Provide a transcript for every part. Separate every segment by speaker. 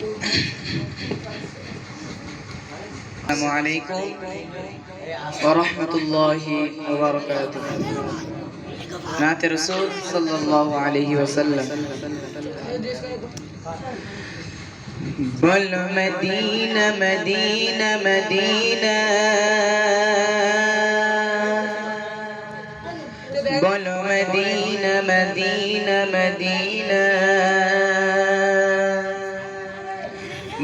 Speaker 1: السلام عليكم ورحمة الله وبركاته. نعت رسول صلى الله عليه وسلم. بل مدينة مدينة مدينة. بل مدينة مدينة مدينة, مدينة.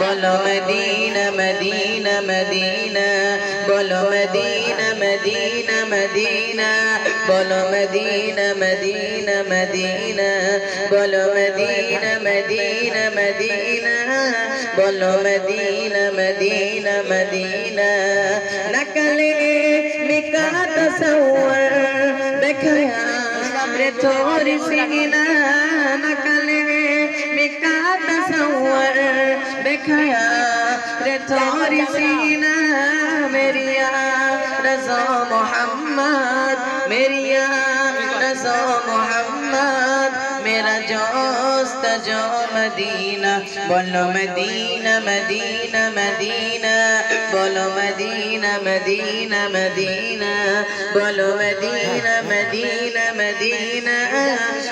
Speaker 1: বলো Medina Medina Medina, বলো Medina Medina Medina, বলো মদিনা মদিনা মদিনা, বলো মদিনা মদিনা মদিনা, বলো মদিনা মদিনা মদিনা। নকলে মিকা তসওর দেখয়া রে তোর সিনা रखया रे तोरी सीना मेरिया रज़ा मोहम्मद मेरिया रज़ा मोहम्मद मेरा जान जो मदीना बोलो मदीना मदीना मदीना बोलो मदीना मदीना मदीना बोलो मदीना मदीना मदीना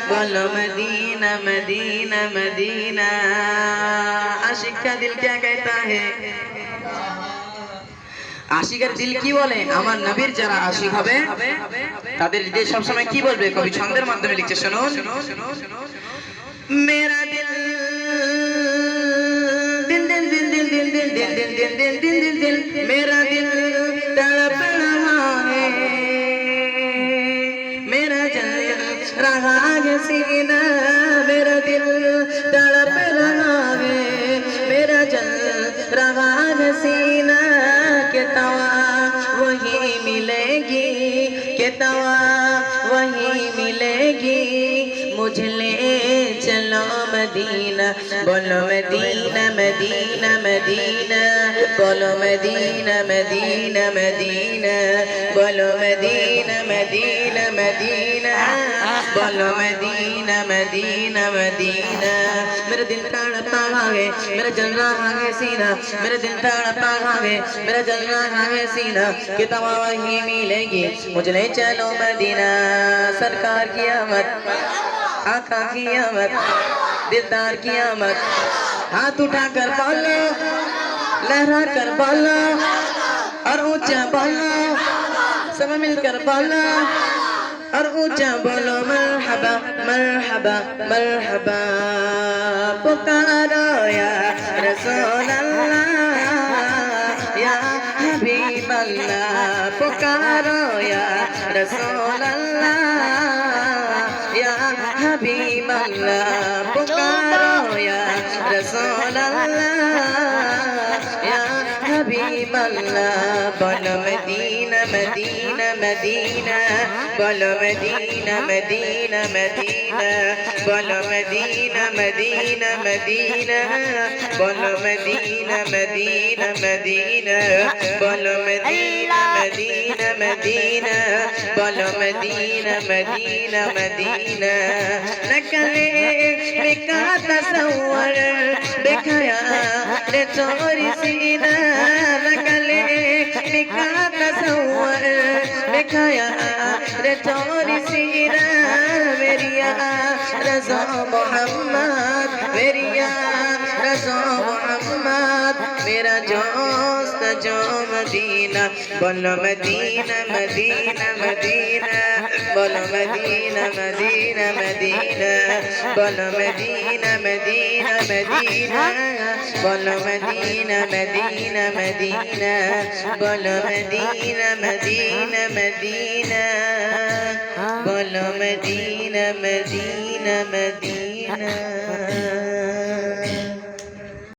Speaker 1: बोलो मदीना मदीना मदीना आशिक का दिल क्या कहता है আশিকের দিল কি বলে আমার নবীর যারা আশিক হবে তাদের হৃদয় সবসময় কি বলবে কবি ছন্দের মাধ্যমে লিখছে শুনুন मेरा दिल दिल दिल दिल दिल दिल दिल दिल दिल दिल दिल दिल दिल दिल मेरा दिल तड़प रहा है मेरा जल रहा सीना मेरा दिल तड़प रहा है मेरा जल रहा सीना के तवा वही मिलेगी के तवा वही मिलेगी मुझे ले चलो मदीना बोलो मदीना मदीना मदीना बोलो मदीना मदीना मदीना बोलो मदीना मदीना मदीना बोलो मदीना मदीना मदीना मेरा दिल तड़पा है मेरा जल रहा है सीना मेरा दिल तड़पा है मेरा जल रहा है सीना कि तवा वही मिलेगी मुझे ले चलो मदीना सरकार की आमद आका की आमद दिलदार की आमद हाथ उठा कर बोलो लहरा कर बोलो, और ऊँचा बोलो, सब मिलकर बोलो, और ऊँचा बोलो, मरहबा मरहबा मरहबा। पुकारो या रसूल अल्लाह या हबीब अल्लाह पुकारो या रसूल अल्लाह या हबीब अल्लाह حبیب اللہ بولو مدینہ مدینہ مدینہ بولو مدینہ مدینہ مدینہ بولو مدینہ مدینہ مدینہ بولو مدینہ مدینہ مدینہ بولو مدینہ مدینہ مدینہ بولو مدینہ مدینہ مدینہ نہ کرے بکا تصور بكيان طور سينا مكلك بك تصور بكيان طور سينا مريا رضا محمد مريا رضا محمد میرا جان रज़ा मोहम्मद मेरा दोस्त जो मदीना बोलो मदीना मदीना मदीना बोलो मदीना मदीना मदीना बोलो मदीना मदीना मदीना बोलो मदीना मदीना मदीना बोलो मदीना मदीना मदीना बोलो मदीना मदीना मदीना